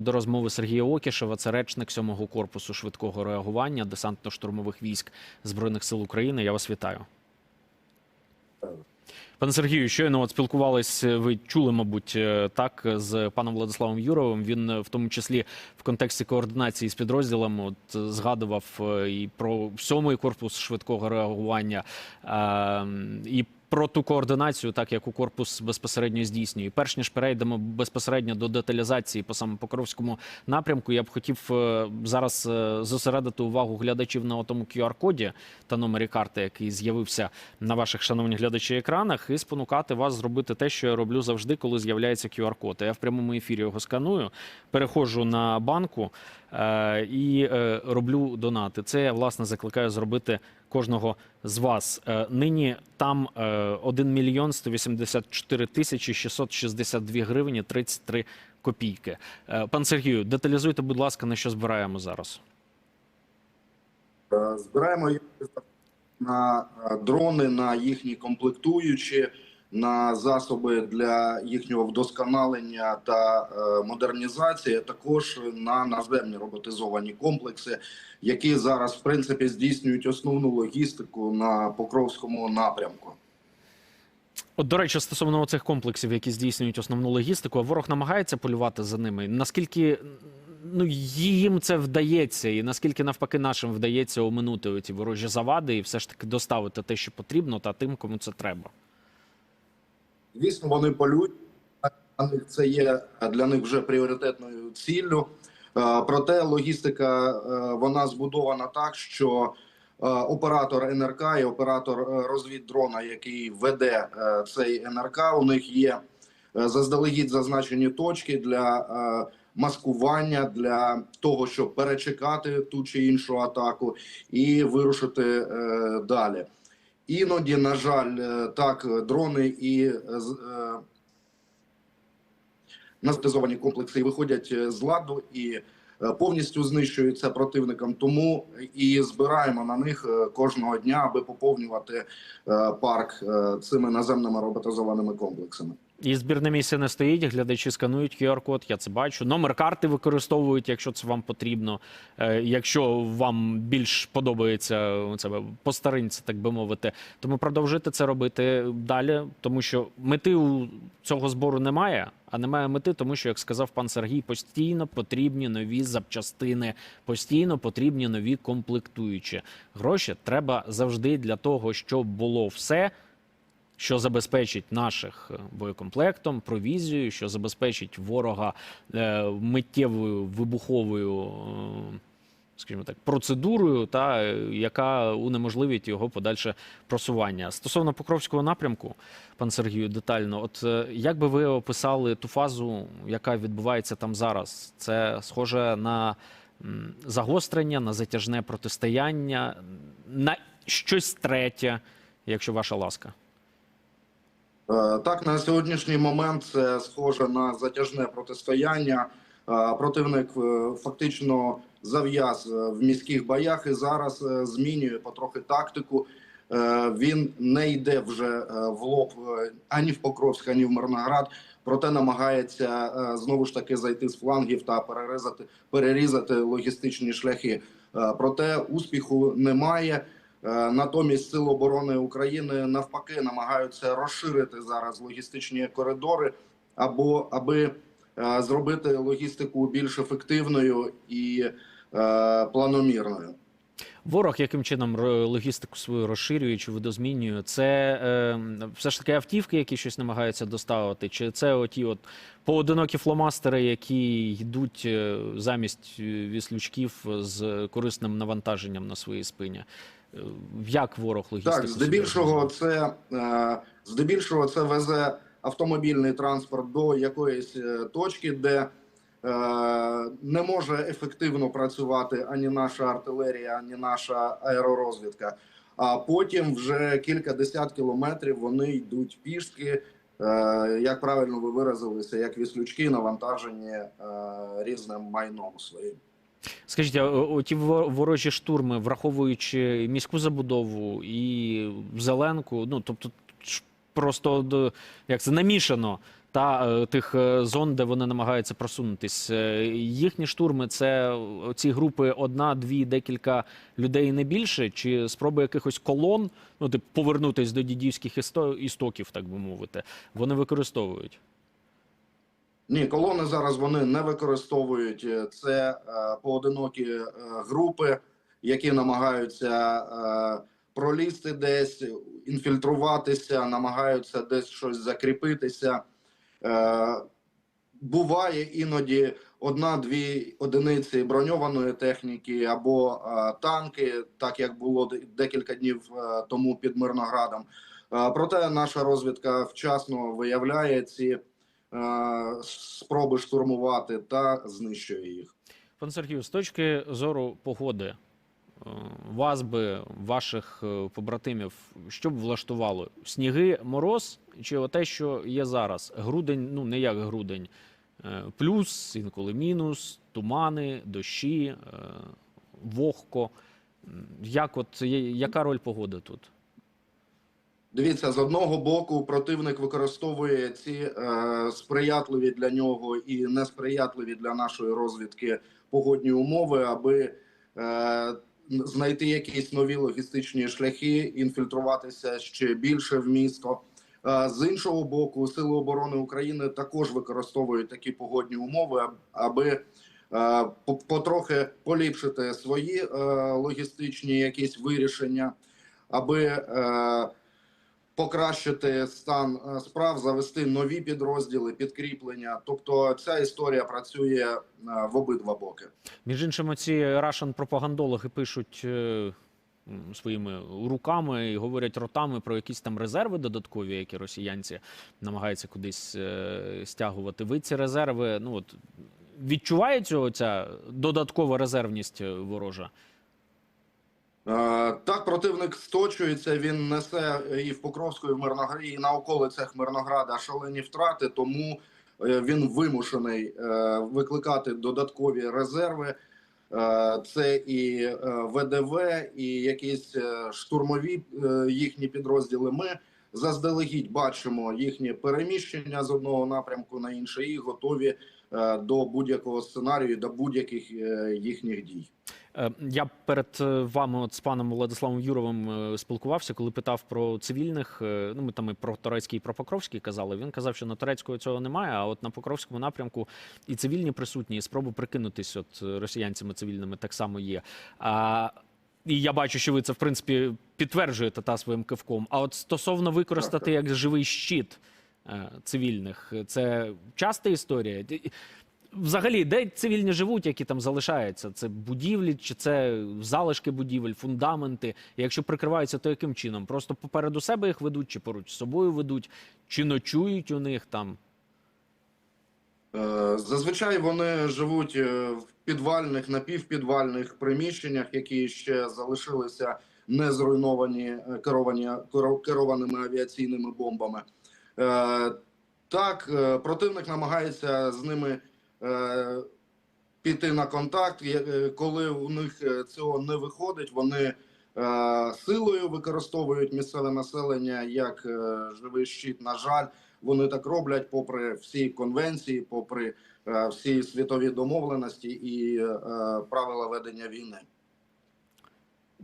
До розмови Сергія Окішева, це речник 7-го корпусу швидкого реагування десантно-штурмових військ Збройних сил України. Я вас вітаю. Пане Сергію, щойно от спілкувались, ви чули, мабуть, е, так з паном Владиславом Юровим. Він е, в тому числі в контексті координації з підрозділом от, е, згадував і про сьомий корпус швидкого реагування, е, і про ту координацію, так як у корпус безпосередньо здійснює. Перш ніж перейдемо безпосередньо до деталізації по саме Покровському напрямку, я б хотів е, зараз е, зосередити увагу глядачів на тому QR-коді та номері карти, який з'явився на ваших шановні глядачі екранах, і спонукати вас зробити те, що я роблю завжди, коли з'являється QR-код. Я в прямому ефірі його сканую, переходжу на банку е, і роблю донати. Це я власне закликаю зробити кожного з вас. Е, нині там е, 1 мільйон 184 тисячі 662 гривні 33 копійки. Е, Пан Сергію, деталізуйте, будь ласка, на що збираємо зараз. Е, Збираємо на е, дрони, на їхні комплектуючі, на засоби для їхнього вдосконалення та е, модернізації, а також на наземні роботизовані комплекси, які зараз в принципі здійснюють основну логістику на Покровському напрямку. От, до речі, стосовно цих комплексів, які здійснюють основну логістику, а ворог намагається полювати за ними. Наскільки ну, їм це вдається, і наскільки навпаки нашим вдається оминути ці ворожі завади і все ж таки доставити те, що потрібно, та тим, кому це треба. Звісно, вони полюють. На них це є для них вже пріоритетною ціллю. Е, Проте логістика е, вона збудована так, що е, оператор НРК і оператор розвіддрона, який веде цей НРК, у них є заздалегідь зазначені точки для маскування, для того, щоб перечекати ту чи іншу атаку і вирушити далі. Іноді, на жаль, е, так дрони і е, е, настизовані комплекси виходять е, з ладу і е, повністю знищуються противником. Тому і збираємо на них е, кожного дня, аби поповнювати е, парк е, цими наземними роботизованими комплексами. І збірне місце не стоїть, глядачі сканують QR-код, я це бачу. Номер карти використовують, якщо це вам потрібно. Е, Якщо вам більш подобається це по старинці, так би мовити. Тому продовжуйте це робити далі, тому що мети у цього збору немає. А немає мети, тому що, як сказав пан Сергій, постійно потрібні нові запчастини, постійно потрібні нові комплектуючі. Гроші треба завжди для того, щоб було все що забезпечить наших е, боєкомплектом, провізією, що забезпечить ворога е, миттєвою вибуховою, е, скажімо так, процедурою, та яка унеможливить його подальше просування. Стосовно Покровського напрямку, пан Сергію, детально, от як би ви описали ту фазу, яка відбувається там зараз? Це схоже на загострення, на затяжне протистояння, на щось третє, якщо ваша ласка. Е, Так, на сьогоднішній момент це схоже на затяжне протистояння. Е, Противник е, фактично зав'яз в міських боях і зараз змінює потрохи тактику. Він не йде вже в лоб ані в Покровськ, ані в Мирноград, проте намагається знову ж таки зайти з флангів та перерізати, перерізати логістичні шляхи. Проте успіху немає. Е, Натомість Сили оборони України навпаки намагаються розширити зараз логістичні коридори, або аби е, зробити логістику більш ефективною і е, планомірною. Ворог яким чином логістику свою розширює чи видозмінює? Це е, все ж таки автівки, які щось намагаються доставити, чи це оті от поодинокі фломастери, які йдуть замість віслючків з корисним навантаженням на своїй спині? Як ворог логістику? Так, здебільшого це е, здебільшого це везе автомобільний транспорт до якоїсь е, точки, де е, не може ефективно працювати ані наша артилерія, ані наша аеророзвідка. А потім вже кілька десят кілометрів вони йдуть пішки. Як правильно ви виразилися, як віслючки навантажені різним майном своїм. Скажіть, а оті во- ворожі штурми, враховуючи міську забудову і зеленку, ну тобто просто як це намішано та е, тих е, зон, де вони намагаються просунутись. Е, Їхні штурми це ці групи одна, дві, декілька людей не більше, чи спроби якихось колон, ну тип повернутись до дідівських істо- істоків, так би мовити, вони використовують. Ні, колони зараз вони не використовують. Е, Це е, поодинокі е, групи, які намагаються е, пролізти десь, інфільтруватися, намагаються десь щось закріпитися. Е, буває іноді одна-дві одиниці броньованої техніки або е, танки, так як було декілька днів е, тому під Мирноградом. Е, проте наша розвідка вчасно виявляє ці спроби штурмувати та знищує їх. Пане Сергію, з точки зору погоди, е, вас би, ваших е, побратимів, що б влаштувало? Сніги, мороз чи те, що є зараз? Грудень, ну не як грудень, е, плюс, інколи мінус, тумани, дощі, е, вогко. Як от, яка роль погоди тут? Дивіться, з одного боку, противник використовує ці е, сприятливі для нього і несприятливі для нашої розвідки погодні умови, аби е, знайти якісь нові логістичні шляхи, інфільтруватися ще більше в місто. Е, з іншого боку, сили оборони України також використовують такі погодні умови, аби е, потрохи поліпшити свої е, логістичні якісь вирішення, аби е, покращити стан е, справ, завести нові підрозділи, підкріплення. Тобто, ця історія працює е, в обидва боки. Між іншим, ці рашен пропагандологи пишуть е, своїми руками і говорять ротами про якісь там резерви додаткові, які росіянці намагаються кудись стягувати. Ви ці резерви, ну от відчувається ця додаткова резервність ворожа? Е, Так, противник сточується. Він несе і в Покровську, і і на околицях Мирнограда шалені втрати. Тому е, він вимушений е, викликати додаткові резерви. Це і ВДВ, і якісь штурмові їхні підрозділи. Ми заздалегідь бачимо їхнє переміщення з одного напрямку на інший і готові до будь-якого сценарію, до будь-яких їхніх дій. Е, Я перед е, вами, от з паном Владиславом Юровим, е, спілкувався, коли питав про цивільних. Ну, ми там і про Турецький, і про Покровський казали. Він казав, що на Турецького цього немає, а от на Покровському напрямку і цивільні присутні, і спроби прикинутись от росіянцями цивільними так само є. А, і я бачу, що ви це в принципі підтверджуєте та своїм кивком. А от стосовно використати як живий щит цивільних, це часта історія. Взагалі, де цивільні живуть, які там залишаються? Це будівлі, чи це залишки будівель, фундаменти? Якщо прикриваються, то яким чином? Просто попереду себе їх ведуть, чи поруч з собою ведуть, чи ночують у них там? Е, Зазвичай вони живуть е, в підвальних, напівпідвальних приміщеннях, які ще залишилися не зруйновані е, керовані керованими авіаційними бомбами. Так, противник намагається з ними піти на контакт. Е, Коли у них е, цього не виходить, вони е, силою використовують місцеве населення як е, живий щит. На жаль, вони так роблять, попри всі конвенції, попри е, всі світові домовленості і е, правила ведення війни.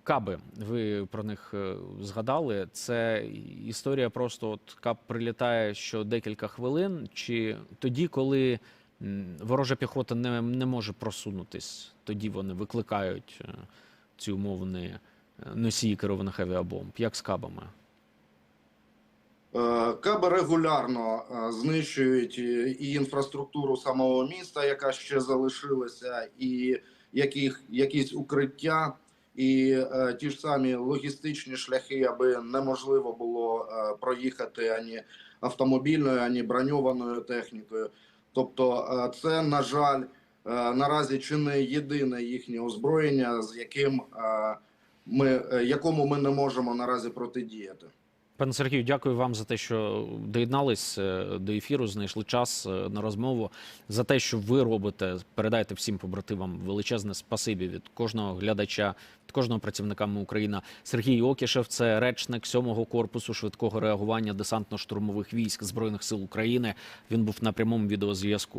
Каби, ви про них е, згадали. Це історія просто от кап прилітає що декілька хвилин, чи тоді, коли ворожа піхота не, не може просунутись, тоді вони викликають е, ці умовні е, носії керованих авіабомб. Як з кабами? Е, Каби регулярно знищують і інфраструктуру самого міста, яка ще залишилася, і яких, якісь укриття, і е, ті ж самі логістичні шляхи, аби неможливо було проїхати ані автомобільною, ані броньованою технікою. Тобто, е, це на жаль е, наразі чи не єдине їхнє озброєння, з яким е, ми якому ми не можемо наразі протидіяти. Пане Сергію, дякую вам за те, що доєднались е, до ефіру, знайшли час е, на розмову. За те, що ви робите, передайте всім побратимам величезне спасибі від кожного глядача, від кожного працівника «Ми Україна. Сергій Окішев, це речник 7-го корпусу швидкого реагування десантно-штурмових військ збройних сил України. Він був на прямому відеозв'язку.